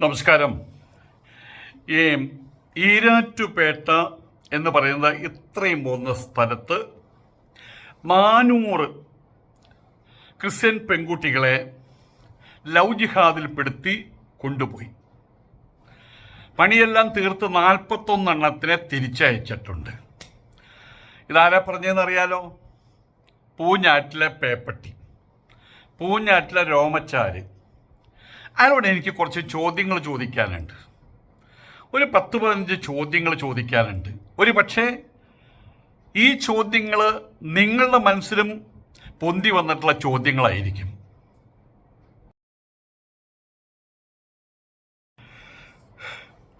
നമസ്കാരം. ഈ ഈരാറ്റുപേട്ട എന്ന് പറയുന്ന ഇത്രയും പോകുന്ന സ്ഥലത്ത് നാനൂറ് ക്രിസ്ത്യൻ പെൺകുട്ടികളെ ലവ് ജിഹാദിൽപ്പെടുത്തി കൊണ്ടുപോയി. പണിയെല്ലാം തീർത്ത് നാൽപ്പത്തൊന്നെണ്ണത്തിനെ തിരിച്ചയച്ചിട്ടുണ്ട്. ഇതാരാ പറഞ്ഞതെന്നറിയാലോ? പൂഞ്ഞാറ്റിലെ പേപ്പട്ടി. പൂഞ്ഞാറ്റിലെ രോമച്ചാര്. അയാളോട് എനിക്ക് കുറച്ച് ചോദ്യങ്ങൾ ചോദിക്കാനുണ്ട്. ഒരു പത്ത് പതിനഞ്ച് ചോദ്യങ്ങൾ ചോദിക്കാനുണ്ട്. ഒരു പക്ഷേ ഈ ചോദ്യങ്ങൾ നിങ്ങളുടെ മനസ്സിലും പൊന്തി വന്നിട്ടുള്ള ചോദ്യങ്ങളായിരിക്കും.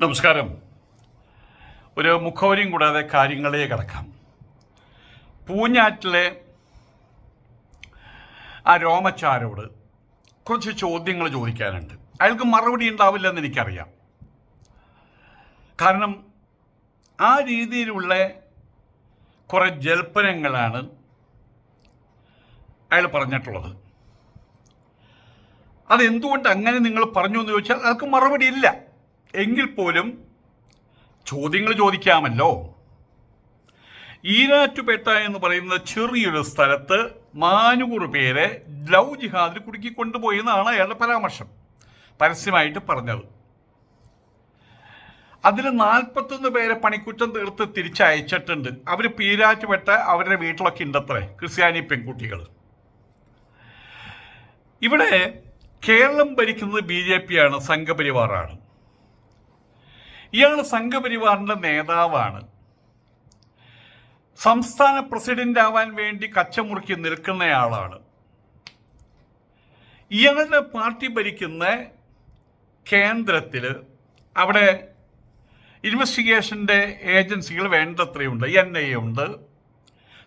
നമസ്കാരം. ഒരു മുഖവരിയും കൂടാതെ കാര്യങ്ങളെ കിടക്കാം. പൂഞ്ഞാറ്റിലെ ആ രോമച്ചാരോട് കുറച്ച് ചോദ്യങ്ങൾ ചോദിക്കാനുണ്ട്. അയാൾക്ക് മറുപടി ഉണ്ടാവില്ലെന്ന് എനിക്കറിയാം. കാരണം ആ രീതിയിലുള്ള കുറേ ജൽപ്പനങ്ങളാണ് അയാൾ പറഞ്ഞിട്ടുള്ളത്. അതെന്തുകൊണ്ട് അങ്ങനെ നിങ്ങൾ പറഞ്ഞു എന്ന് ചോദിച്ചാൽ അയാൾക്ക് മറുപടി ഇല്ല. എങ്കിൽ പോലും ചോദ്യങ്ങൾ ചോദിക്കാമല്ലോ. ഈരാറ്റുപേട്ട എന്ന് പറയുന്ന ചെറിയൊരു സ്ഥലത്ത് നാനൂറ് പേരെ ലവ് ജിഹാദിൽ കുടുക്കി കൊണ്ടുപോയി എന്നാണ് അയാളുടെ പരാമർശം. പരസ്യമായിട്ട് പറഞ്ഞത്. അതിൽ നാൽപ്പത്തൊന്ന് പേരെ പണിക്കുറ്റം തീർത്ത് തിരിച്ചയച്ചിട്ടുണ്ട്. അവർ പീരാറ്റുപെട്ട അവരുടെ വീട്ടിലൊക്കെ ഉണ്ടത്രേ ക്രിസ്ത്യാനി പെൺകുട്ടികൾ ഇവിടെ കേരളം ഭരിക്കുന്നത് ബി ജെ പി ആണ് സംഘപരിവാറാണ്. ഇയാൾ സംഘപരിവാറിന്റെ നേതാവാണ്. സംസ്ഥാന പ്രസിഡന്റ് ആവാൻ വേണ്ടി കച്ചമുറുക്കി നിൽക്കുന്നയാളാണ്. ഇയാളുടെ പാർട്ടി ഭരിക്കുന്ന കേന്ദ്രത്തിൽ അവിടെ ഇൻവെസ്റ്റിഗേഷന്റെ ഏജൻസികൾ വേണ്ടത്രയുണ്ട്. എൻ ഐ എ ഉണ്ട്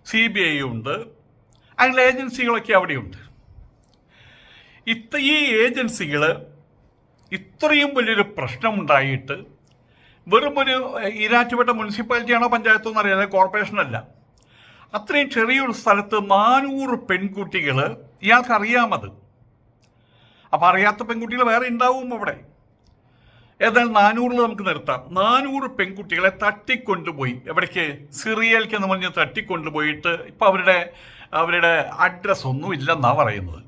സി ബി ഐ ഉണ്ട് അങ്ങനെ ഏജൻസികളൊക്കെ അവിടെയുണ്ട്. ഇത്ത ഈ ഏജൻസികൾ ഇത്രയും വലിയൊരു പ്രശ്നമുണ്ടായിട്ട് വെറും ഒരു ഈരാറ്റുപേട്ട മുനിസിപ്പാലിറ്റിയാണോ പഞ്ചായത്തോ കോർപ്പറേഷൻ അല്ല അത്രയും ചെറിയൊരു സ്ഥലത്ത് നാനൂറ് പെൺകുട്ടികൾ ഇയാൾക്ക് അറിയാമത്. അപ്പം അറിയാത്ത പെൺകുട്ടികൾ വേറെ ഉണ്ടാവും അവിടെ. ഏതായാലും നാനൂറിൽ നമുക്ക് നിർത്താം. നാനൂറ് പെൺകുട്ടികളെ തട്ടിക്കൊണ്ടുപോയി എവിടേക്ക്? സിറിയയിലേക്ക് എന്ന് പറഞ്ഞ് തട്ടിക്കൊണ്ടുപോയിട്ട് ഇപ്പം അവരുടെ അവരുടെ അഡ്രസ് ഒന്നും ഇല്ലെന്നാണ് പറയുന്നത്.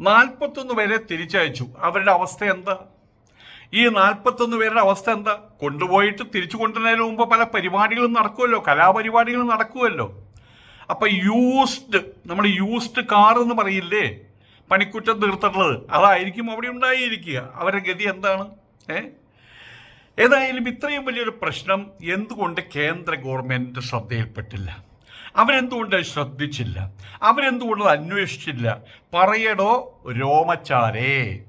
നാൽപ്പത്തൊന്ന് പേരെ തിരിച്ചയച്ചു. അവരുടെ അവസ്ഥ എന്താ? ഈ നാൽപ്പത്തൊന്ന് പേരുടെ അവസ്ഥ എന്താ? കൊണ്ടുപോയിട്ട് തിരിച്ചു കൊണ്ടുവരുന്നതിന് മുമ്പ് പല പരിപാടികളും നടക്കുമല്ലോ കലാപരിപാടികളും നടക്കുമല്ലോ അപ്പം യൂസ്ഡ് നമ്മൾ യൂസ്ഡ് കാർ എന്ന് പറയില്ലേ? പണിക്കുറ്റം തീർത്തിട്ടുള്ളത്. അതായിരിക്കും അവിടെ ഉണ്ടായിരിക്കുക. അവരുടെ ഗതി എന്താണ്? ഏ? ഏതായാലും ഇത്രയും വലിയൊരു പ്രശ്നം എന്തുകൊണ്ട് കേന്ദ്ര ഗവൺമെന്റ് ശ്രദ്ധയിൽപ്പെട്ടില്ല? അവരെന്തുകൊണ്ട് ശ്രദ്ധിച്ചില്ല? അവരെന്തുകൊണ്ട് അന്വേഷിച്ചില്ല? പറയടോ രോമച്ചാരേ.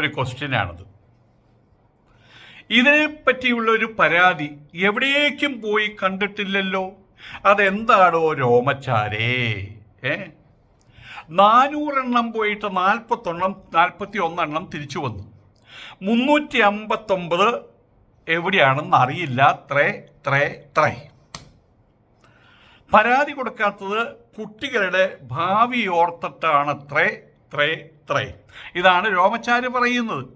ഒരു ക്വസ്റ്റ്യനാണത് ഇതിനെ പറ്റിയുള്ള ഒരു പരാതി എവിടേക്കും പോയി കണ്ടിട്ടില്ലല്ലോ. അതെന്താണോ രോമച്ചാരേ? ഏ? നാനൂറെണ്ണം പോയിട്ട് നാൽപ്പത്തൊണ്ണം നാൽപ്പത്തി ഒന്നെണ്ണം തിരിച്ചു വന്നു. മുന്നൂറ്റി അമ്പത്തൊമ്പത് എവിടെയാണെന്ന് അറിയില്ല. ത്രേ ത്രേ ത്രേ. പരാതി കൊടുക്കാത്തത് കുട്ടികളുടെ ഭാവി ഓർത്തിട്ടാണ് ത്രേ ത്രേ ത്രേ. ഇതാണ് രോമച്ചാര് പറയുന്നത്.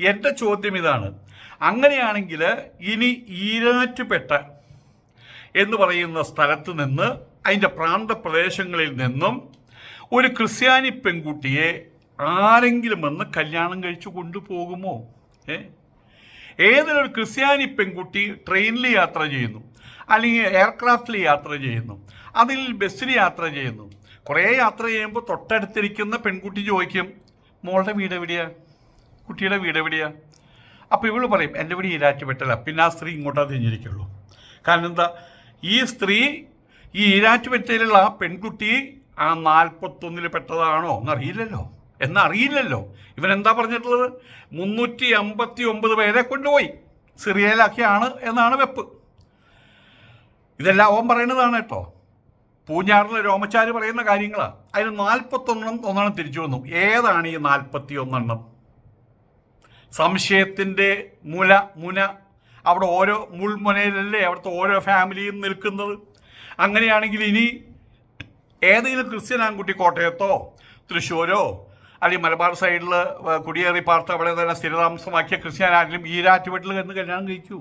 എന്റെ ചോദ്യം ഇതാണ്. അങ്ങനെയാണെങ്കിൽ ഇനി ഈരാറ്റുപെട്ട എന്ന് പറയുന്ന സ്ഥലത്ത് നിന്ന് അതിന്റെ പ്രാന്തപ്രദേശങ്ങളിൽ നിന്നും ഒരു ക്രിസ്ത്യാനി പെൺകുട്ടിയെ ആരെങ്കിലും വന്ന് കല്യാണം കഴിച്ചു കൊണ്ടുപോകുമോ? ഏ? ഏതൊരു ക്രിസ്ത്യാനി പെൺകുട്ടി ട്രെയിനിൽ യാത്ര ചെയ്യുന്നു? അല്ലെങ്കിൽ എയർക്രാഫ്റ്റിൽ യാത്ര ചെയ്യുന്നു? അതിൽ ബസ്സിൽ യാത്ര ചെയ്യുന്നു? കുറേ യാത്ര ചെയ്യുമ്പോൾ തൊട്ടടുത്തിരിക്കുന്ന പെൺകുട്ടി ചോദിക്കും മോളുടെ വീട് എവിടെയാ? കുട്ടിയുടെ വീട് എവിടെയാ? അപ്പോൾ ഇവൾ പറയും എന്റെ വീട് ഈരാറ്റുപെട്ടല്ല പിന്നെ ആ സ്ത്രീ ഇങ്ങോട്ടാ തിരിഞ്ഞിരിക്കുള്ളൂ. കാരണം എന്താ ഈ സ്ത്രീ ഈ ഈരാറ്റുപെട്ടയിലുള്ള ആ പെൺകുട്ടി ആ നാൽപ്പത്തൊന്നിൽ പെട്ടതാണോ എന്നറിയില്ലല്ലോ. എന്നറിയില്ലല്ലോ. ഇവനെന്താ പറഞ്ഞിട്ടുള്ളത്? മുന്നൂറ്റി അമ്പത്തി ഒമ്പത് പേരെ കൊണ്ടുപോയി. സിറിയയിലാക്കിയാണ് എന്നാണ് വെപ്പ്. ഇതെല്ലാം അവൻ പറയുന്നതാണ് കേട്ടോ. പൂഞ്ഞാറിലെ രോമച്ചാരി പറയുന്ന കാര്യങ്ങളാണ് അതിന് നാൽപ്പത്തൊന്നെണ്ണം ഒന്നെണ്ണം തിരിച്ചു വന്നു. ഏതാണ് ഈ നാൽപ്പത്തി ഒന്നെണ്ണം സംശയത്തിന്റെ മുല മുന. അവിടെ ഓരോ മുൾമുനയിലല്ലേ അവിടുത്തെ ഓരോ ഫാമിലിയും നിൽക്കുന്നത്? അങ്ങനെയാണെങ്കിൽ ഇനി ഏതെങ്കിലും ക്രിസ്ത്യൻ ആൺകുട്ടി കോട്ടയത്തോ തൃശ്ശൂരോ അല്ലെങ്കിൽ മലബാർ സൈഡിൽ കുടിയേറി പാർത്ത് അവിടെ തന്നെ സ്ഥിരതാമസമാക്കിയ ക്രിസ്ത്യൻ ആരെങ്കിലും ഈരാറ്റുപെട്ടിൽ എന്ന് കല്യാണം കഴിക്കൂ.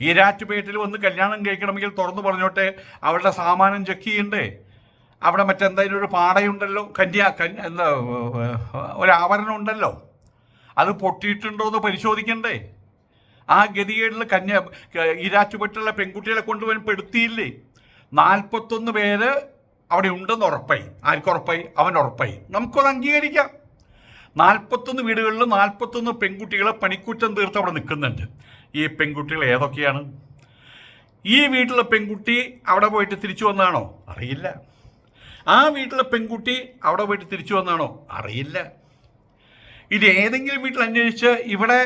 ഈരാറ്റുപേട്ടിൽ വന്ന് കല്യാണം കഴിക്കണമെങ്കിൽ തുറന്നു പറഞ്ഞോട്ടെ അവരുടെ സാമാനം ചെക്ക് ചെയ്യണ്ടേ അവിടെ മറ്റെന്തായാലും ഒരു പാടയുണ്ടല്ലോ കന്യാ കന്യ എന്താ ഒരു ആവരണം ഉണ്ടല്ലോ. അത് പൊട്ടിയിട്ടുണ്ടോ എന്ന് പരിശോധിക്കണ്ടേ? ആ ഗതികേടിൽ കന്യ ഈരാറ്റുപെട്ടുള്ള പെൺകുട്ടികളെ കൊണ്ടുപോയി പെടുത്തിയില്ലേ? നാൽപ്പത്തൊന്ന് പേര് അവിടെ ഉണ്ടെന്ന് ഉറപ്പായി. ആർക്ക് ഉറപ്പായി? അവൻ ഉറപ്പായി. നമുക്കത് അംഗീകരിക്കാം. നാൽപ്പത്തൊന്ന് വീടുകളിൽ നാൽപ്പത്തൊന്ന് പെൺകുട്ടികളെ പണിക്കുറ്റം തീർത്ത് അവിടെ നിൽക്കുന്നുണ്ട്. ഈ പെൺകുട്ടികൾ ഏതൊക്കെയാണ്? ഈ വീട്ടിലെ പെൺകുട്ടി അവിടെ പോയിട്ട് തിരിച്ചു വന്നാണോ? അറിയില്ല. ആ വീട്ടിലെ പെൺകുട്ടി അവിടെ പോയിട്ട് തിരിച്ചു വന്നാണോ? അറിയില്ല. ഇത് ഏതെങ്കിലും വീട്ടിൽ അന്വേഷിച്ച് ഇവിടെ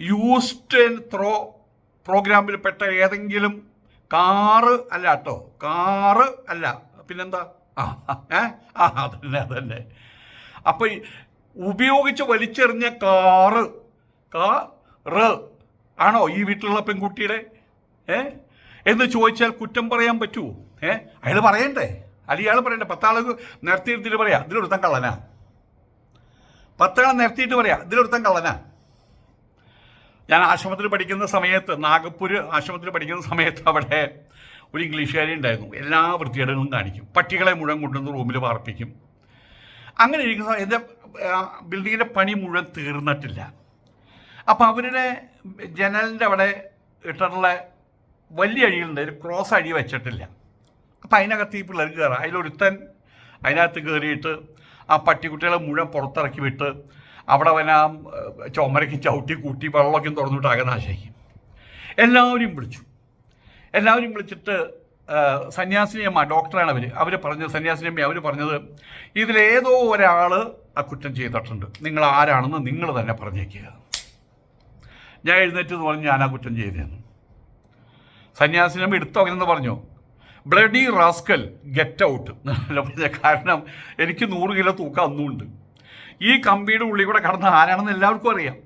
യൂസ്ഡ് ആൻഡ് ത്രോ പ്രോഗ്രാമിൽ പെട്ട ഏതെങ്കിലും കാറ് അല്ല കേട്ടോ കാറ് അല്ല. പിന്നെന്താ? ആ ഏ? ആ അതന്നെ അതന്നെ. അപ്പോൾ ഉപയോഗിച്ച് വലിച്ചെറിഞ്ഞ കാറ് കാറ് ആണോ ഈ വീട്ടിലുള്ള പെൺകുട്ടിയുടെ? ഏ? എന്ന് ചോദിച്ചാൽ കുറ്റം പറയാൻ പറ്റുമോ ഏ? അയാൾ പറയണ്ടേ? അല്ലെങ്കിൽ അയാൾ പറയണ്ടേ? പത്താൾ നിർത്തിയിരുത്തിട്ട് പറയാ ഇതിലൊരുത്തം കള്ളനാ. പത്താളെ നിർത്തിയിട്ട് പറയാ ഇതിലൊരുത്തം കള്ളനാ. ഞാൻ ആശ്രമത്തിൽ പഠിക്കുന്ന സമയത്ത് നാഗപ്പൂര് ആശ്രമത്തിൽ പഠിക്കുന്ന സമയത്ത് അവിടെ ഒരു ഇംഗ്ലീഷുകാരി ഉണ്ടായിരുന്നു. എല്ലാ വൃത്തികേടുകളും കാണിക്കും. പട്ടികളെ മുഴുവൻ കൊണ്ടുവന്ന് റൂമിൽ പാർപ്പിക്കും അങ്ങനെ ഇരിക്കുന്ന എന്റെ ബിൽഡിങ്ങിന്റെ പണി മുഴുവൻ തീർന്നിട്ടില്ല. അപ്പോൾ അവരുടെ ജനലിന്റെ അവിടെ ഇട്ടിട്ടുള്ള വലിയ അഴികളുണ്ട്. ഒരു ക്രോസ് അഴി വെച്ചിട്ടില്ല. അപ്പം അതിനകത്ത് ഈ പിള്ളേർ കയറാം. അതിലൊരുത്തൻ അതിനകത്ത് കയറിയിട്ട് ആ പട്ടിക്കുട്ടികളെ മുഴുവൻ പുറത്തിറക്കി വിട്ട് അവിടെ അവൻ ആ ചവിട്ടി കൂട്ടി വെള്ളമൊക്കെ തുറന്നിട്ട് ആകെ നാശാക്കി എല്ലാവരെയും വിളിച്ചു. എല്ലാവരും വിളിച്ചിട്ട് സന്യാസിനിയമ്മ ഡോക്ടറാണ് അവർ അവർ പറഞ്ഞത് സന്യാസിനിയമ്മ അവർ പറഞ്ഞത് ഇതിലേതോ ഒരാൾ ആ കുറ്റം ചെയ്തിട്ടുണ്ട്. നിങ്ങൾ ആരാണെന്ന് നിങ്ങൾ തന്നെ പറഞ്ഞേക്കുക ഞാൻ എഴുന്നേറ്റ് പറഞ്ഞ് ആ കുറ്റം ചെയ്തതെന്ന്. സന്യാസിനമ്മ എന്ന് പറഞ്ഞു. ബ്ലഡി റാസ്കൽ ഗെറ്റ് ഔട്ട് കാരണം എനിക്ക് നൂറ് കിലോ തൂക്കം അന്നുമുണ്ട്. ഈ കമ്പിയുടെ ഉള്ളിൽ കൂടെ കടന്ന ആരാണെന്ന് എല്ലാവർക്കും അറിയാം.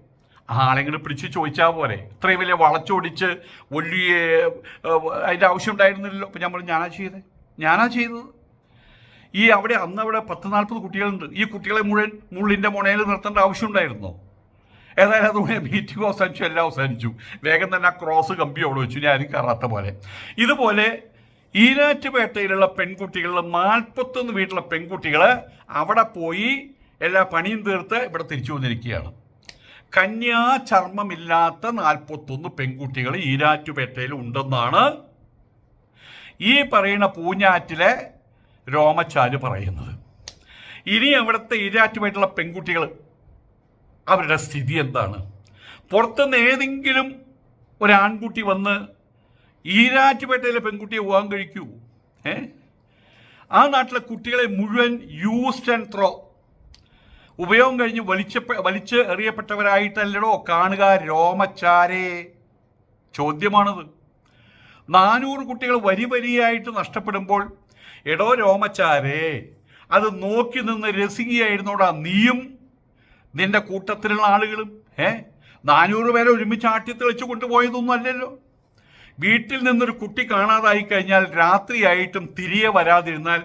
ആളെങ്കിലും പിടിച്ച് ചോദിച്ചാൽ പോലെ ഇത്രയും വലിയ വളച്ചൊടിച്ച് വലിയ അതിന്റെ ആവശ്യം ഉണ്ടായിരുന്നില്ലല്ലോ. അപ്പം പറഞ്ഞു ഞാനാ ചെയ്തത് ഞാനാ ചെയ്തത്. ഈ അവിടെ അന്ന് അവിടെ പത്ത് നാൽപ്പത് കുട്ടികളുണ്ട്. ഈ കുട്ടികളെ മുഴുവൻ മുള്ളിന്റെ മുണയിൽ നിർത്തേണ്ട ആവശ്യമുണ്ടായിരുന്നോ ഏതായാലും അതുകൊണ്ട് മീറ്റിംഗ് അവസാനിച്ചു എല്ലാം അവസാനിച്ചു. വേഗം തന്നെ ആ ക്രോസ് കമ്പി അവിടെ വെച്ചു ഞാൻ കയറാത്ത പോലെ. ഇതുപോലെ ഈരാറ്റുപേട്ടയിലുള്ള പെൺകുട്ടികളിൽ നാൽപ്പത്തൊന്ന് വീട്ടിലെ പെൺകുട്ടികൾ അവിടെ പോയി എല്ലാ പണിയും തീർത്ത് ഇവിടെ തിരിച്ചു വന്നിരിക്കുകയാണ്. കന്യാ ചർമ്മമില്ലാത്ത നാൽപ്പത്തൊന്ന് പെൺകുട്ടികൾ ഈരാറ്റുപേട്ടയിൽ ഉണ്ടെന്നാണ് ഈ പറയുന്ന പൂഞ്ഞാറ്റിലെ രോമച്ചാൽ പറയുന്നത്. ഇനി അവിടുത്തെ ഈരാറ്റുപേട്ടുള്ള പെൺകുട്ടികൾ അവരുടെ സ്ഥിതി എന്താണ്? പുറത്തുനിന്ന് ഏതെങ്കിലും ഒരാൺകുട്ടി വന്ന് ഈരാറ്റുപേട്ടയിലെ പെൺകുട്ടിയെ പോകാൻ കഴിക്കൂ. ഏ? ആ നാട്ടിലെ കുട്ടികളെ മുഴുവൻ യൂസ്ഡ് ആൻഡ് ത്രോ ഉപയോഗം കഴിഞ്ഞ് വലിച്ച വലിച്ച് എറിയപ്പെട്ടവരായിട്ടല്ലടോ കാണുക. രോമച്ചാരെ. ചോദ്യമാണത്. നാനൂറ് കുട്ടികൾ വരി വരിയായിട്ട് നഷ്ടപ്പെടുമ്പോൾ എടോ രോമച്ചാരെ അത് നോക്കി നിന്ന് രസികയായിരുന്നോടാ നീയും നിന്റെ കൂട്ടത്തിലുള്ള ആളുകളും ഏ നാനൂറ് പേരെ ഒരുമിച്ച് ആട്ടി തെളിച്ചു കൊണ്ടുപോയതൊന്നും അല്ലല്ലോ. വീട്ടിൽ നിന്നൊരു കുട്ടി കാണാതായി കഴിഞ്ഞാൽ രാത്രിയായിട്ടും തിരികെ വരാതിരുന്നാൽ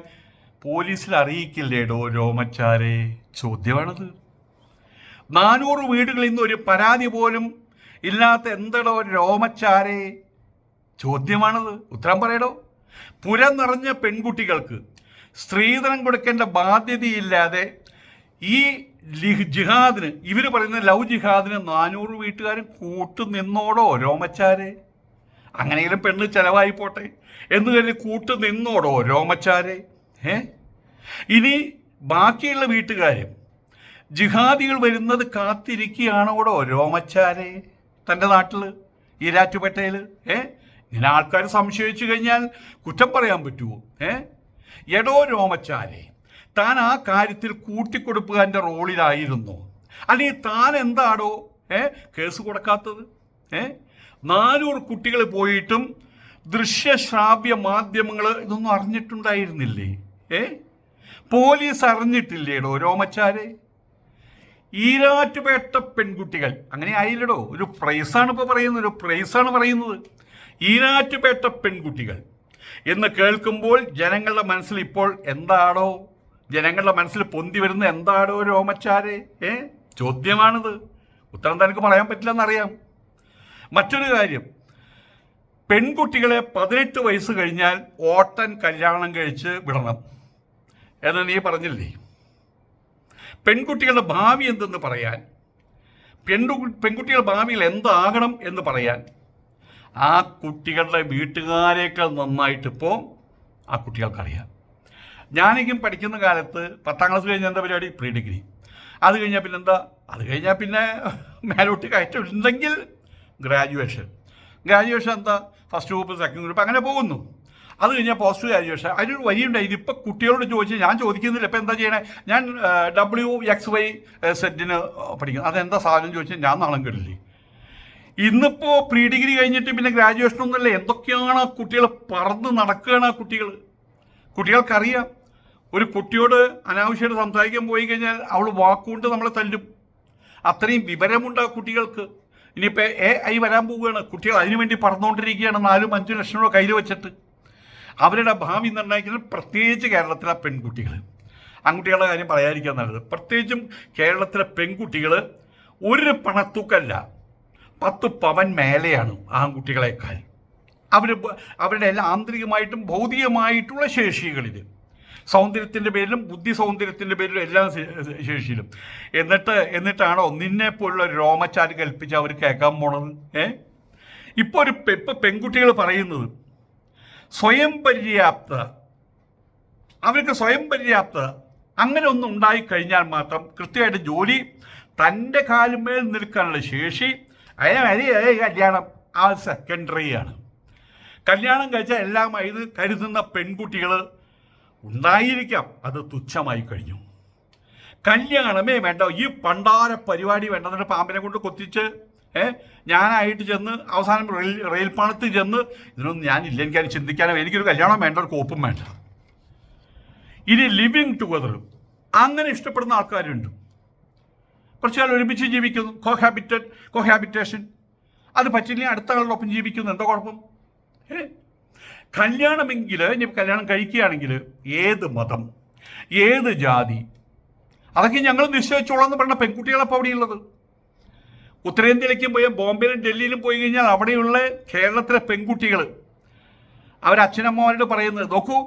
പോലീസിൽ അറിയിക്കില്ലേടോ രോമച്ചാരെ? ചോദ്യമാണത്. നാനൂറ് വീടുകളിൽ നിന്ന് ഒരു പരാതി പോലും ഇല്ലാത്ത എന്തടോ രോമച്ചാരെ? ചോദ്യമാണത്. ഉത്തരം പറയടോ. പുര നിറഞ്ഞ പെൺകുട്ടികൾക്ക് സ്ത്രീധനം കൊടുക്കേണ്ട ബാധ്യതയില്ലാതെ ഈ ജിഹാദിന് ഇവർ പറയുന്ന ലവ് ജിഹാദിന് നാനൂറ് വീട്ടുകാരും കൂട്ടു നിന്നോടോ രോമച്ചാരെ? അങ്ങനെയെങ്കിലും പെണ്ണ് ചെലവായി പോട്ടെ എന്ന് കരുതി കൂട്ടു നിന്നോടോ രോമച്ചാരെ? ഏ ഇനി ബാക്കിയുള്ള വീട്ടുകാരും ജിഹാദികൾ വരുന്നത് കാത്തിരിക്കുകയാണോടോ രോമച്ചാരെ? തന്റെ നാട്ടിൽ ഈരാറ്റുപേട്ടയിൽ ഏ ഇങ്ങനെ ആൾക്കാർ സംശയിച്ചു കഴിഞ്ഞാൽ കുറ്റം പറയാൻ പറ്റുമോ ഏ എടോ രോമച്ചാരെ താൻ ആ കാര്യത്തിൽ കൂട്ടിക്കൊടുപ്പുകാരന്റെ റോളിലായിരുന്നു. അല്ലെങ്കിൽ താൻ എന്താണോ ഏ കേസ് കൊടുക്കാത്തത്? ഏ നാനൂറ് കുട്ടികൾ പോയിട്ടും ദൃശ്യ ശ്രാവ്യ മാധ്യമങ്ങൾ ഇതൊന്നും അറിഞ്ഞിട്ടുണ്ടായിരുന്നില്ലേ? ഏ പോലീസ് അറിഞ്ഞിട്ടില്ലേടോ രോമച്ചാരെ? ഈരാറ്റുപേട്ട പെൺകുട്ടികൾ അങ്ങനെ ആയില്ലടോ ഒരു പ്രൈസാണ് ഇപ്പോൾ പറയുന്നത് ഒരു പ്രൈസാണ് പറയുന്നത്. ഈരാറ്റുപേട്ട പെൺകുട്ടികൾ എന്ന് കേൾക്കുമ്പോൾ ജനങ്ങളുടെ മനസ്സിൽ ഇപ്പോൾ എന്താണോ ജനങ്ങളുടെ മനസ്സിൽ പൊന്തി വരുന്ന എന്താടോ രോമച്ചാരെ ഏ? ചോദ്യമാണിത്. ഉത്തരം തനിക്ക് പറയാൻ പറ്റില്ലെന്നറിയാം. മറ്റൊരു കാര്യം. പെൺകുട്ടികളെ പതിനെട്ട് വയസ്സ് കഴിഞ്ഞാൽ ഓട്ടൻ കല്യാണം കഴിച്ച് വിടണം. എന്ന് നീ പറഞ്ഞില്ലേ? പെൺകുട്ടികളുടെ ഭാവി എന്തെന്ന് പറയാൻ? പെണ്ണു പെൺകുട്ടികളുടെ ഭാവിയിൽ എന്താകണം എന്ന് പറയാൻ? ആ കുട്ടികളുടെ വീട്ടുകാരേക്കാൾ നന്നായിട്ടിപ്പോൾ ആ കുട്ടികൾക്കറിയാം. ഞാനെങ്കിലും പഠിക്കുന്ന കാലത്ത് പത്താം ക്ലാസ് കഴിഞ്ഞ എന്താ പരിപാടി? Pre degree. അത് കഴിഞ്ഞാൽ പിന്നെ എന്താ അത് കഴിഞ്ഞാൽ പിന്നെ മേലോട്ട് കയറ്റം ഉണ്ടെങ്കിൽ ഗ്രാജുവേഷൻ. ഗ്രാജുവേഷൻ എന്താ? ഫസ്റ്റ് ഗ്രൂപ്പ് സെക്കൻഡ് ഗ്രൂപ്പ് അങ്ങനെ പോകുന്നു. അത് കഴിഞ്ഞാൽ പോസ്റ്റ് ഗ്രാജുവേഷൻ. അതിനൊരു വരിയുണ്ട് ഇതിപ്പോൾ കുട്ടികളോട് ചോദിച്ചാൽ ഞാൻ ചോദിക്കുന്നില്ല. ഇപ്പം എന്താ ചെയ്യണേ? ഞാൻ ഡബ്ല്യു എക്സ് വൈ സെറ്റിന് പഠിക്കുന്നു. അതെന്താ സാധനം ചോദിച്ചാൽ ഞാൻ നാളം കേട്ടില്ലേ ഇന്നിപ്പോൾ പ്രീ ഡിഗ്രി കഴിഞ്ഞിട്ട് പിന്നെ ഗ്രാജുവേഷൻ ഒന്നുമല്ല എന്തൊക്കെയാണ് കുട്ടികൾ പറന്ന് നടക്കുകയാണ് കുട്ടികൾ കുട്ടികൾക്കറിയാം. ഒരു കുട്ടിയോട് അനാവശ്യമായിട്ട് സംസാരിക്കാൻ പോയി കഴിഞ്ഞാൽ അവൾ വാക്കുകൊണ്ട് നമ്മളെ തല്ലും. അത്രയും വിവരമുണ്ട് ആ കുട്ടികൾക്ക്. ഇനിയിപ്പോൾ എ ഐ വരാൻ പോവുകയാണ്. കുട്ടികൾ അതിനുവേണ്ടി പറന്നുകൊണ്ടിരിക്കുകയാണ് നാലും അഞ്ചും ലക്ഷം രൂപ കയ്യിൽ വെച്ചിട്ട്. അവരുടെ ഭാവി നിർണയിക്കുന്നത് പ്രത്യേകിച്ച് കേരളത്തിലെ പെൺകുട്ടികൾ ആൺകുട്ടികളുടെ കാര്യം പറയാതിരിക്കാൻ നല്ലത്. പ്രത്യേകിച്ചും കേരളത്തിലെ പെൺകുട്ടികൾ ഒരു പണത്തൂക്കല്ല. പത്ത് പവൻ മേലെയാണ് ആൺകുട്ടികളെക്കാൾ. അവർ അവരുടെ എല്ലാ ആന്തരികമായിട്ടും ഭൗതികമായിട്ടുള്ള ശേഷികളിൽ സൗന്ദര്യത്തിന്റെ പേരിലും ബുദ്ധി സൗന്ദര്യത്തിന്റെ പേരിലും എല്ലാം ശേഷിയിലും. എന്നിട്ട് എന്നിട്ടാണോ നിന്നെ പോലുള്ള ഒരു രോമച്ചാരി കൽപ്പിച്ച് അവർ കേൾക്കാൻ പോണത്? ഏ? ഇപ്പോൾ ഒരു ഇപ്പം പെൺകുട്ടികൾ പറയുന്നത് സ്വയം പര്യാപ്ത. അവർക്ക് സ്വയം പര്യാപ്ത. അങ്ങനെ ഒന്നും ഉണ്ടായിക്കഴിഞ്ഞാൽ മാത്രം കൃത്യമായിട്ട് ജോലി തന്റെ കാലുമേൽ നിൽക്കാനുള്ള ശേഷി അതിനെ കല്യാണം ആ സെക്കൻഡറിയാണ് കല്യാണം കഴിച്ച എല്ലാം ഇത് കരുതുന്ന പെൺകുട്ടികൾ ഉണ്ടായിരിക്കാം. അത് തുച്ഛമായി കഴിഞ്ഞു. കല്യാണമേ വേണ്ട. ഈ പണ്ടാര പരിപാടി വേണ്ട. എന്നിട്ട് പാമ്പിനെ കൊണ്ട് കൊത്തിച്ച് ഏ ഞാനായിട്ട് ചെന്ന് അവസാനം റെയിൽ റെയിൽ പാളത്തിൽ ചെന്ന് ഇതിനൊന്നും ഞാനില്ല. എനിക്കത് ചിന്തിക്കാനോ എനിക്കൊരു കല്യാണം വേണ്ട ഒരു കോപ്പും വേണ്ട. ഇനി ലിവിങ് ടുഗദർ അങ്ങനെ ഇഷ്ടപ്പെടുന്ന ആൾക്കാരുണ്ട്. കുറച്ച് കാലം ഒരുമിച്ച് ജീവിക്കുന്നു. കോഹാബിറ്റഡ് കോഹാബിറ്റേഷൻ അത് പറ്റില്ലെങ്കിൽ അടുത്ത ആളുടെ ജീവിക്കുന്നു. എന്താ കുഴപ്പം? ഏ കല്യാണമെങ്കിൽ ഇനി കല്യാണം കഴിക്കുകയാണെങ്കിൽ ഏത് മതം ഏത് ജാതി അതൊക്കെ ഞങ്ങൾ നിശ്ചയിച്ചോളാം എന്ന് പറഞ്ഞ പെൺകുട്ടികളപ്പോൾ അവിടെയുള്ളത്. ഉത്തരേന്ത്യയിലേക്കും പോയി ബോംബെയിലും ഡൽഹിയിലും പോയി കഴിഞ്ഞാൽ അവിടെയുള്ള കേരളത്തിലെ പെൺകുട്ടികൾ അവരച്ഛനമ്മമാരോട് പറയുന്നത് നോക്കൂ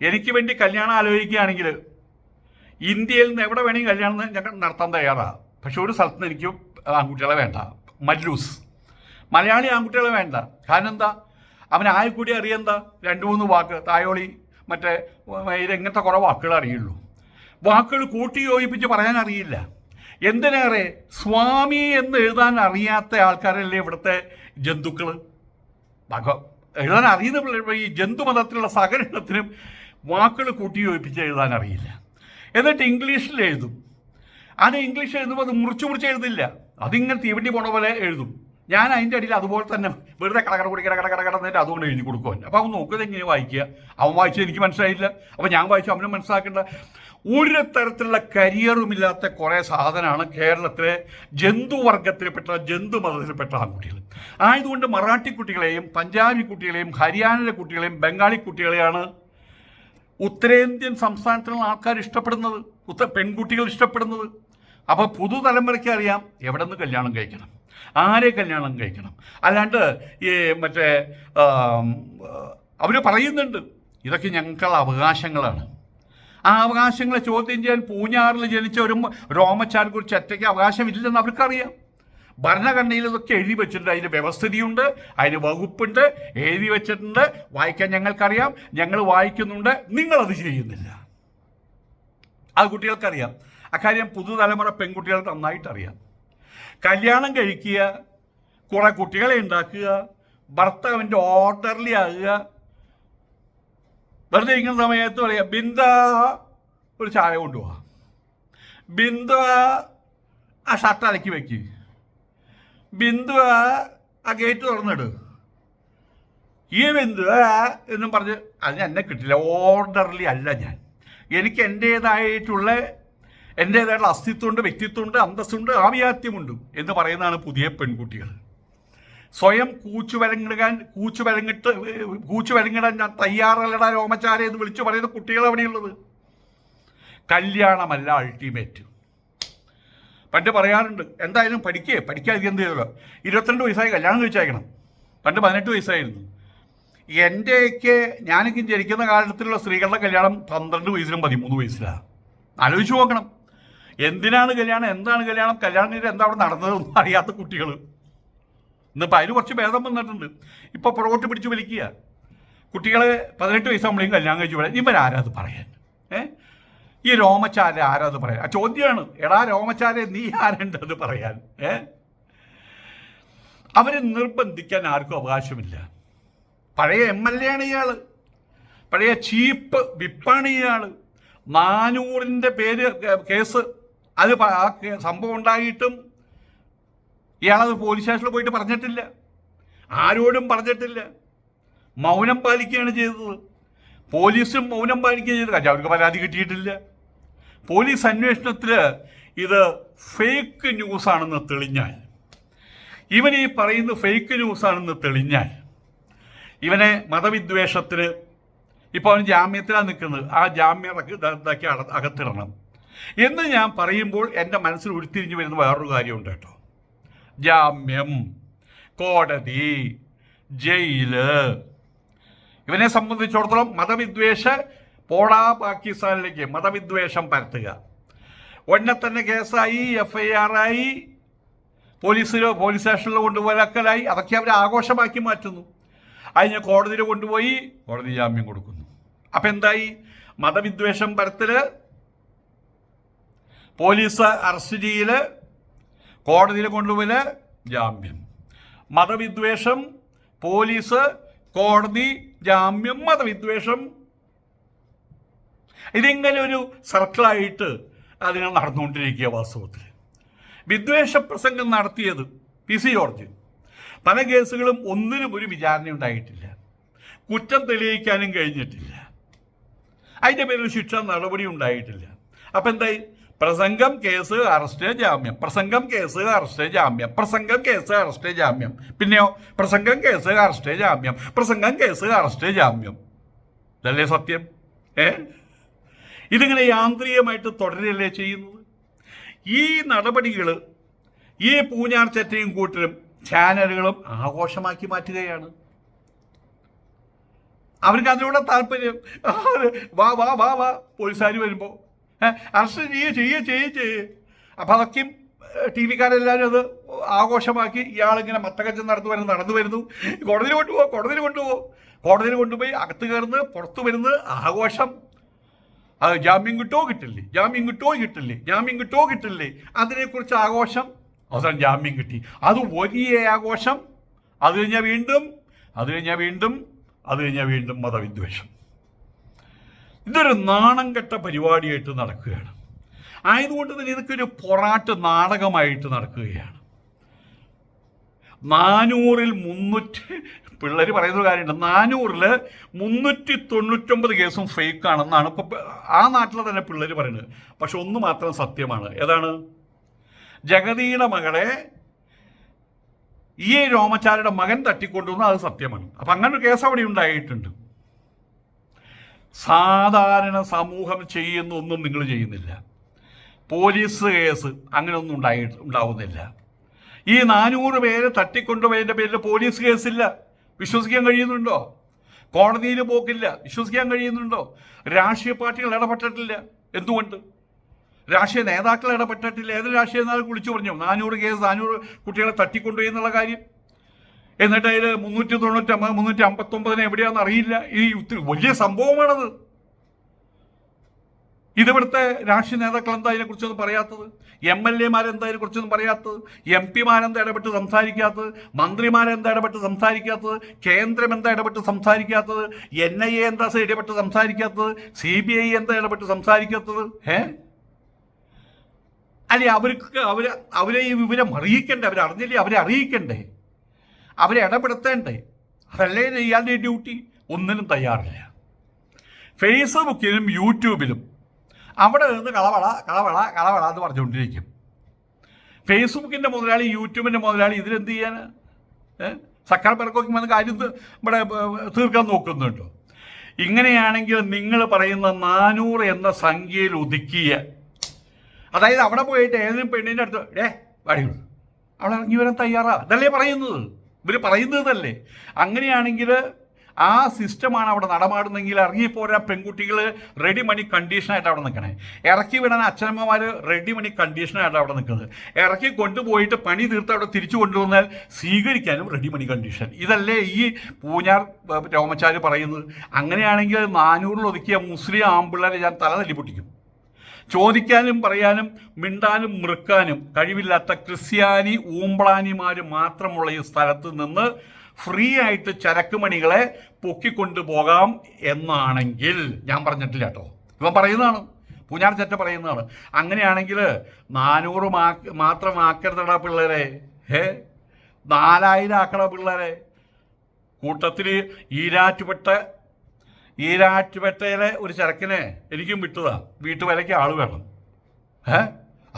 എനിക്ക് വേണ്ടി കല്യാണം ആലോചിക്കുകയാണെങ്കിൽ ഇന്ത്യയിൽ നിന്ന് എവിടെ വേണമെങ്കിൽ കല്യാണം ഞങ്ങൾ നടത്താൻ തയ്യാറാണ് പക്ഷെ ഒരു സ്ഥലത്ത് നിന്ന് എനിക്ക് ആൺകുട്ടികളെ വേണ്ട. മല്ലൂസ് മലയാളി ആൺകുട്ടികളെ വേണ്ട. കാരണം എന്താ? അവൻ കൂടി അറിയെന്താ രണ്ട് മൂന്ന് വാക്ക്. തായോളി മറ്റേ ഇതെങ്ങനത്തെ കുറേ വാക്കുകൾ അറിയുള്ളൂ. വാക്കുകൾ കൂട്ടി യോജിപ്പിച്ച് പറയാൻ അറിയില്ല. എന്തിനേറെ സ്വാമി എന്ന് എഴുതാൻ അറിയാത്ത ആൾക്കാരല്ലേ ഇവിടുത്തെ ജന്തുക്കൾ ഭഗ എഴുതാൻ അറിയുന്ന ഈ ജന്തുമതത്തിലുള്ള സകലത്തിനും വാക്കുകൾ കൂട്ടി യോജിപ്പിച്ച് എഴുതാൻ അറിയില്ല. എന്നിട്ട് ഇംഗ്ലീഷിൽ എഴുതും. അത് ഇംഗ്ലീഷ് എഴുതുമ്പോൾ അത് മുറിച്ച് മുറിച്ച് എഴുതില്ല. അതിങ്ങനെ തീവണ്ടി പോണ പോലെ എഴുതും. ഞാൻ അതിന്റെ അടിയിൽ അതുപോലെ തന്നെ വെറുതെ കടകട കൂടി കട കട എന്നിട്ട് അതുകൊണ്ട് എഴുതി കൊടുക്കുവാൻ അപ്പോൾ അവൻ നോക്കുന്നത് എങ്ങനെ വായിക്കുക? അവൻ വായിച്ചത് എനിക്ക് മനസ്സിലായില്ല. അപ്പോൾ ഞാൻ വായിച്ചു അവനും മനസ്സിലാക്കേണ്ട. ഒരു തരത്തിലുള്ള കരിയറും ഇല്ലാത്ത കുറേ സാധനമാണ് കേരളത്തിലെ ജന്തുവർഗത്തിൽപ്പെട്ട ജന്തു മതത്തിൽപ്പെട്ട ആൺകുട്ടികൾ. ആയതുകൊണ്ട് മറാഠി കുട്ടികളെയും പഞ്ചാബി കുട്ടികളെയും ഹരിയാനയിലെ കുട്ടികളെയും ബംഗാളി കുട്ടികളെയാണ് ഉത്തരേന്ത്യൻ സംസ്ഥാനത്തിലുള്ള ആൾക്കാർ ഇഷ്ടപ്പെടുന്നത് പെൺകുട്ടികൾ ഇഷ്ടപ്പെടുന്നത്. അപ്പോൾ പുതുതലമുറയ്ക്ക് അറിയാം എവിടെ നിന്ന് കല്യാണം കഴിക്കണം. ആരെ കല്യാണം കഴിക്കണം? അല്ലാണ്ട് ഈ മറ്റേ അവർ പറയുന്നുണ്ട് ഇതൊക്കെ ഞങ്ങൾക്കുള്ള അവകാശങ്ങളാണ്. ആ അവകാശങ്ങളെ ചോദ്യം ചെയ്യാൻ പൂഞ്ഞാറിൽ ജനിച്ച ഒരു രോമച്ചാരെ കുറിച്ച് ഒറ്റയ്ക്ക് അവകാശമില്ലെന്ന് അവർക്കറിയാം. ഭരണഘടനയിൽ ഇതൊക്കെ എഴുതി വെച്ചിട്ടുണ്ട് അതിന് വ്യവസ്ഥിതിയുണ്ട് അതിന് വകുപ്പുണ്ട് എഴുതി വെച്ചിട്ടുണ്ട് വായിക്കാൻ ഞങ്ങൾക്കറിയാം ഞങ്ങൾ വായിക്കുന്നുണ്ട് നിങ്ങളത് ചെയ്യുന്നില്ല. ആ കുട്ടികൾക്കറിയാം. അക്കാര്യം പുതുതലമുറ പെൺകുട്ടികൾ നന്നായിട്ട് അറിയാം കല്യാണം കഴിക്കുക കുറെ കുട്ടികളെ ഉണ്ടാക്കുക ഭർത്താവിന്റെ ഓർഡർലി ആകുക. വെറുതെ ഇരിക്കുന്ന സമയത്ത് പറയുക ബിന്ദ ഒരു ചായ കൊണ്ടുപോവാ ബിന്ദു ആ ഷർട്ട് അലക്കി വെക്ക്. ബിന്ദു ആ ഗേറ്റ് തുറന്നിട്. ഈ ബിന്ദു എന്നും പറഞ്ഞ് അത് എന്നെ കിട്ടില്ല. ഓർഡർലി അല്ല ഞാൻ. എനിക്ക് എന്റേതായിട്ടുള്ള എന്റേതായിട്ടുള്ള അസ്തിത്വമുണ്ട് വ്യക്തിത്വമുണ്ട് അന്തസ്സുണ്ട് ആവിയാത്യമുണ്ട് എന്ന് പറയുന്നതാണ് പുതിയ പെൺകുട്ടികൾ. സ്വയം കൂച്ചു വരങ്ങിടാൻ കൂച്ചു വരങ്ങിട്ട് കൂച്ചു വരങ്ങിടാൻ ഞാൻ തയ്യാറല്ലടാ രോമചാര എന്ന് വിളിച്ചു പറയുന്ന കുട്ടികൾ അവിടെയുള്ളത് കല്യാണമല്ല അൾട്ടിമേറ്റ് പണ്ട് പറയാറുണ്ട് എന്തായാലും പഠിക്കേ പഠിക്കാതിരിക്കും എന്ത് ചെയ്തല്ലോ ഇരുപത്തിരണ്ട് വയസ്സായി കല്യാണം കഴിച്ചയക്കണം. പണ്ട് പതിനെട്ട് വയസ്സായിരുന്നു. എന്റെയൊക്കെ ഞാനൊക്കെ ജനിക്കുന്ന കാലത്തിലുള്ള സ്ത്രീകളുടെ കല്യാണം പന്ത്രണ്ട് വയസ്സിലും പതിമൂന്ന് വയസ്സിലാണ് ആലോചിച്ച് നോക്കണം. എന്തിനാണ് കല്യാണം? എന്താണ് കല്യാണം? കല്യാണം കഴിഞ്ഞാൽ എന്താ അവിടെ നടന്നതെന്ന് അറിയാത്ത കുട്ടികൾ ഇന്നിപ്പോൾ അതിന് കുറച്ച് ഭേദം വന്നിട്ടുണ്ട്. ഇപ്പോൾ പുറകോട്ട് പിടിച്ച് വലിക്കുക. കുട്ടികൾ പതിനെട്ട് വയസ്സാകുമ്പോഴേക്കും കല്യാണം കഴിച്ച് പറയാം ഇവരാരാ അത് പറയാൻ? ഏ? ഈ രോമച്ചാര ആരാ അത് പറയാൻ? ആ ചോദ്യമാണ് എടാ രോമച്ചാരെ നീ ആരുണ്ട് അത് പറയാൻ? ഏ? അവരെ നിർബന്ധിക്കാൻ ആർക്കും അവകാശമില്ല. പഴയ എം എൽ എ ആണ് ഇയാൾ പഴയ ചീപ്പ് വിപ്പാണ് ഇയാൾ നാനൂറിന്റെ പേര് കേസ് അത് ആ സംഭവം ഉണ്ടായിട്ടും ഇയാളത് പോലീസ് സ്റ്റേഷനിൽ പോയിട്ട് പറഞ്ഞിട്ടില്ല. ആരോടും പറഞ്ഞിട്ടില്ല. മൗനം പാലിക്കുകയാണ് ചെയ്തത്. പോലീസും മൗനം പാലിക്കുകയാണ് ചെയ്തത് കാരണം അവർക്ക് പരാതി കിട്ടിയിട്ടില്ല. പോലീസ് അന്വേഷണത്തിൽ ഇത് ഫേക്ക് ന്യൂസാണെന്ന് തെളിഞ്ഞാൽ ഇവൻ ഈ പറയുന്നത് ഫേക്ക് ന്യൂസാണെന്ന് തെളിഞ്ഞാൽ ഇവനെ മതവിദ്വേഷത്തിന് ഇപ്പോൾ അവൻ ജാമ്യത്തിലാണ് നിൽക്കുന്നത്. ആ ജാമ്യം ഇതാക്കി അകത്തിടണം. എന്ന് ഞാൻ പറയുമ്പോൾ എന്റെ മനസ്സിൽ ഉരുത്തിരിഞ്ഞു വരുന്ന വേറൊരു കാര്യമുണ്ട് കേട്ടോ. ജാമ്യം കോടതി ജയിൽ. ഇവനെ സംബന്ധിച്ചിടത്തോളം മതവിദ്വേഷ പോടാ പാകിസ്ഥാനിലേക്ക് മതവിദ്വേഷം പരത്തുക. ഉടനെ തന്നെ കേസായി എഫ് ഐ ആയി പോലീസിലോ പോലീസ് സ്റ്റേഷനിലോ കൊണ്ടുപോലക്കലായി അതൊക്കെ അവർ ആഘോഷമാക്കി മാറ്റുന്നു. അതിന് കോടതിയിൽ കൊണ്ടുപോയി കോടതി ജാമ്യം കൊടുക്കുന്നു. അപ്പം എന്തായി? മതവിദ്വേഷം പരത്തൽ പോലീസ് അറസ്റ്റ് ചെയ്യൽ കോടതിയിൽ കൊണ്ടുപോൽ ജാമ്യം. മതവിദ്വേഷം പോലീസ് കോടതി ജാമ്യം മതവിദ്വേഷം. ഇതിങ്ങനെ ഒരു സർക്കിളായിട്ട് അതിനെ നടന്നുകൊണ്ടിരിക്കുക വാസ്തവത്തിൽ. വിദ്വേഷ പ്രസംഗം നടത്തിയത് പി സി ജോർജ്. പല കേസുകളും ഒന്നിനും ഒരു വിചാരണ ഉണ്ടായിട്ടില്ല. കുറ്റം തെളിയിക്കാനും കഴിഞ്ഞിട്ടില്ല. അതിന്റെ പേരിൽ ശിക്ഷ നടപടി ഉണ്ടായിട്ടില്ല. അപ്പം എന്തായി? പ്രസംഗം കേസ് അറസ്റ്റ് ജാമ്യം. പ്രസംഗം കേസ് അറസ്റ്റ് ജാമ്യം. പ്രസംഗം കേസ് അറസ്റ്റ് ജാമ്യം. പിന്നെയോ പ്രസംഗം കേസ് അറസ്റ്റ് ജാമ്യം. പ്രസംഗം കേസ് അറസ്റ്റ് ജാമ്യം. ഇതല്ലേ സത്യം? ഏ? ഇതിങ്ങനെ യാന്ത്രികമായിട്ട് തുടരല്ലേ ചെയ്യുന്നത്? ഈ നടപടികൾ ഈ പൂഞ്ഞാർ ചറ്റയും കൂട്ടരും ചാനലുകളും ആഘോഷമാക്കി മാറ്റുകയാണ്. അവർക്ക് അതിലൂടെ താല്പര്യം. വാ വാ വാ വാ പോലീസുകാർ വരുമ്പോൾ അറസ്റ്റ് ചെയ്യുക ചെയ്യുക ചെയ്യുക ചെയ്യുക അപ്പം അതൊക്കെയും ടി വിക്കാരെല്ലാവരും അത് ആഘോഷമാക്കി ഇയാളിങ്ങനെ മത്തകച്ചം നടന്നു വരുന്നു നടന്നു വരുന്നു. കോടതിയിൽ കൊണ്ടുപോകും കോടതിയിൽ കൊണ്ടുപോകും കോടതിയിൽ കൊണ്ടുപോയി അകത്ത് കയറുന്ന പുറത്തു വരുന്നത് ആഘോഷം. അത് ജാമ്യം കിട്ടോ കിട്ടില്ലേ? ജാമ്യം കിട്ടോ കിട്ടില്ലേ? ജാമ്യം കിട്ടോ കിട്ടില്ലേ? അതിനെക്കുറിച്ച് ആഘോഷം. അവസാനം ജാമ്യം കിട്ടി. അത് വലിയ ആഘോഷം. അത് കഴിഞ്ഞാൽ വീണ്ടും അത് കഴിഞ്ഞാൽ വീണ്ടും അത് കഴിഞ്ഞാൽ വീണ്ടും മതവിദ്വേഷം. ഇതൊരു നാണം കെട്ട പരിപാടിയായിട്ട് നടക്കുകയാണ്. ആയതുകൊണ്ട് തന്നെ ഇതൊക്കെ പൊറാട്ട് നാടകമായിട്ട് നടക്കുകയാണ്. നാനൂറിൽ മുന്നൂറ്റി പിള്ളേർ പറയുന്ന കാര്യമുണ്ട്. നാനൂറിൽ മുന്നൂറ്റി തൊണ്ണൂറ്റൊമ്പത് കേസും ഫേക്ക് ആണെന്നാണ് ഇപ്പൊ ആ നാട്ടിലെ തന്നെ പിള്ളേർ പറയുന്നത്. പക്ഷെ ഒന്ന് മാത്രം സത്യമാണ്. ഏതാണ്? ജഗതിയുടെ മകളെ ഈ രോമച്ചാരുടെ മകൻ തട്ടിക്കൊണ്ടുവന്ന് അത് സത്യമാണ്. അപ്പം അങ്ങനെ ഒരു കേസ് അവിടെ ഉണ്ടായിട്ടുണ്ട്. സാധാരണ സമൂഹം ചെയ്യുന്ന ഒന്നും നിങ്ങൾ ചെയ്യുന്നില്ല. പോലീസ് കേസ് അങ്ങനെയൊന്നും ഉണ്ടായി ഉണ്ടാവുന്നില്ല. ഈ നാനൂറ് പേര് തട്ടിക്കൊണ്ടുപോയതിന്റെ പേരിൽ പോലീസ് കേസില്ല. വിശ്വസിക്കാൻ കഴിയുന്നുണ്ടോ? കോടതിയിൽ പോക്കില്ല. വിശ്വസിക്കാൻ കഴിയുന്നുണ്ടോ? രാഷ്ട്രീയ പാർട്ടികൾ ഇടപെട്ടിട്ടില്ല. എന്തുകൊണ്ട്? രാഷ്ട്രീയ നേതാക്കൾ ഇടപെട്ടിട്ടില്ല. ഏത് രാഷ്ട്രീയ നേതാക്കൾ വിളിച്ചു പറഞ്ഞു? നാനൂറ് കേസ് നാനൂറ് കുട്ടികളെ തട്ടിക്കൊണ്ടുപോയി എന്നുള്ള കാര്യം. എന്നിട്ട് അതിൽ മുന്നൂറ്റി തൊണ്ണൂറ്റമ്പത് മുന്നൂറ്റി അമ്പത്തൊമ്പതിന് എവിടെയാണെന്ന് അറിയില്ല. ഈ വലിയ സംഭവമാണത്. ഇതിവിടുത്തെ രാഷ്ട്രീയ നേതാക്കൾ എന്താ ഇതിനെക്കുറിച്ചൊന്നും പറയാത്തത്? എം എൽ എമാരെന്താ ഇതിനെക്കുറിച്ചൊന്നും പറയാത്തത്? എം പിമാരെന്താ ഇടപെട്ട് സംസാരിക്കാത്തത്? മന്ത്രിമാരെന്താ ഇടപെട്ട് സംസാരിക്കാത്തത്? കേന്ദ്രം എന്താ ഇടപെട്ട് സംസാരിക്കാത്തത്? എൻ ഐ എ എന്താ ഇടപെട്ട് സംസാരിക്കാത്തത്? സി ബി ഐ എന്താ ഇടപെട്ട് സംസാരിക്കാത്തത്? ഏ അല്ലെ അവർക്ക് അവർ അവരെ ഈ വിവരം അറിയിക്കണ്ടേ? അവരറിഞ്ഞില്ലേ? അവരെ അറിയിക്കണ്ടേ? അവരെ ഇടപെടുത്തേണ്ടേ? അതല്ലേ ഇയാളുടെ ഡ്യൂട്ടി ഒന്നിനും തയ്യാറില്ല. ഫേസ്ബുക്കിലും യൂട്യൂബിലും അവിടെ നിന്ന് കളവള കളവള കളവള എന്ന് പറഞ്ഞുകൊണ്ടിരിക്കും. ഫേസ്ബുക്കിന്റെ മുതലാളി യൂട്യൂബിന്റെ മുതലാളി ഇതിലെന്ത് ചെയ്യാൻ? സക്കർബർക്കൊക്കെ വന്ന് കാര്യം ഇവിടെ തീർക്കാൻ നോക്കുന്നുണ്ടോ? ഇങ്ങനെയാണെങ്കിൽ നിങ്ങൾ പറയുന്ന നാനൂറ് എന്ന സംഖ്യയിൽ ഒതുക്കിയ അതായത് അവിടെ പോയിട്ട് ഏതെങ്കിലും പെണ്ണിന്റെ അടുത്ത് ഏ വാടി അവിടെ ഇറങ്ങി വരാൻ തയ്യാറാ. അതല്ലേ പറയുന്നത്? ഇവർ പറയുന്നത് തന്നെ അങ്ങനെയാണെങ്കിൽ ആ സിസ്റ്റമാണ് അവിടെ നടമാടുന്നെങ്കിൽ ഇറങ്ങിപ്പോരാ പെൺകുട്ടികൾ റെഡി മണി കണ്ടീഷനായിട്ട് അവിടെ നിൽക്കണേ. ഇറക്കി വിടാൻ അച്ഛനമ്മമാർ റെഡി മണി കണ്ടീഷനായിട്ട് അവിടെ നിൽക്കുന്നത്. ഇറക്കി കൊണ്ടുപോയിട്ട് പണി തീർത്ത് അവിടെ തിരിച്ചു കൊണ്ടുവന്നാൽ സ്വീകരിക്കാനും റെഡി മണി കണ്ടീഷൻ ഇതല്ലേ ഈ പൂഞ്ഞാർ രോമച്ചാർ പറയുന്നത്? അങ്ങനെയാണെങ്കിൽ നാനൂറിൽ ഒതുക്കിയ മുസ്ലിം ആമ്പിള്ളേരെ ഞാൻ തല തല്ലി പൊട്ടിക്കും ചോദിക്കാനും പറയാനും മിണ്ടാനും മൃക്കാനും കഴിവില്ലാത്ത ക്രിസ്ത്യാനി ഊമ്പളാനിമാർ മാത്രമുള്ള ഈ സ്ഥലത്ത് നിന്ന് ഫ്രീ ആയിട്ട് ചരക്കുമണികളെ പൊക്കിക്കൊണ്ടുപോകാം എന്നാണെങ്കിൽ ഞാൻ പറഞ്ഞിട്ടില്ല കേട്ടോ. ഇവൻ പറയുന്നതാണ്. പൂഞ്ഞാർ ചറ്റ പറയുന്നതാണ്. അങ്ങനെയാണെങ്കിൽ നാനൂറ് മാ മാത്രം ആക്കരുതടാ പിള്ളേരെ. ഏ നാലായിരം ആക്കട പിള്ളേരെ. കൂട്ടത്തിൽ ഈരാറ്റുപെട്ട ഈരാറ്റുപെട്ടയിലെ ഒരു ചരക്കിനെ എനിക്കും വിട്ടതാ. വീട്ടുവിലയ്ക്ക് ആൾ വേണം. ഏ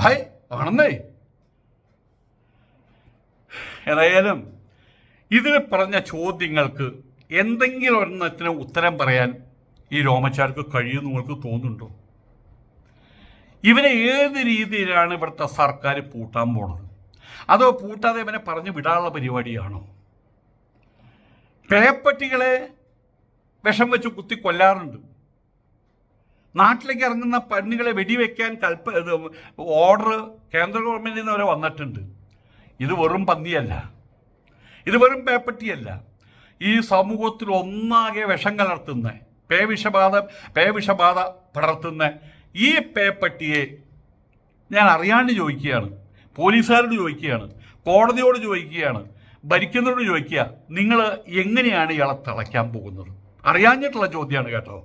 ഹായ് ആണെന്നേ. ഏതായാലും ഇതിൽ പറഞ്ഞ ചോദ്യങ്ങൾക്ക് എന്തെങ്കിലും ഒരെണ്ണത്തിന് ഉത്തരം പറയാൻ ഈ രോമച്ചാർക്ക് കഴിയുമെന്ന് നിങ്ങൾക്ക് തോന്നുന്നുണ്ടോ? ഇവനെ ഏത് രീതിയിലാണ് ഇവിടുത്തെ സർക്കാർ പൂട്ടാൻ പോണത്? അതോ പൂട്ടാതെ ഇവനെ പറഞ്ഞു വിടാനുള്ള പരിപാടിയാണോ? പേപ്പട്ടികളെ വിഷം വെച്ച് കുത്തി കൊല്ലാറുണ്ട്. നാട്ടിലേക്ക് ഇറങ്ങുന്ന പെണ്ണുകളെ വെടിവെക്കാൻ കൽപ്പ ഓർഡർ കേന്ദ്ര ഗവൺമെന്റിൽ നിന്ന് വരെ വന്നിട്ടുണ്ട്. ഇത് വെറും പന്നിയല്ല. ഇത് വെറും പേപ്പറ്റിയല്ല ഈ സമൂഹത്തിൽ ഒന്നാകെ വിഷം കലർത്തുന്ന പേവിഷബാധ പേവിഷബാധ പടർത്തുന്ന ഈ പേപ്പറ്റിയെ ഞാൻ അറിയാണ്ട് ചോദിക്കുകയാണ്. പോലീസുകാരോട് ചോദിക്കുകയാണ്. കോടതിയോട് ചോദിക്കുകയാണ്. ഭരിക്കുന്നവരോട് ചോദിക്കുക നിങ്ങൾ എങ്ങനെയാണ് ഇയാളെ തിളയ്ക്കാൻ പോകുന്നത്? അറിയാഞ്ഞിട്ടുള്ള ചോദ്യമാണ് കേട്ടോ.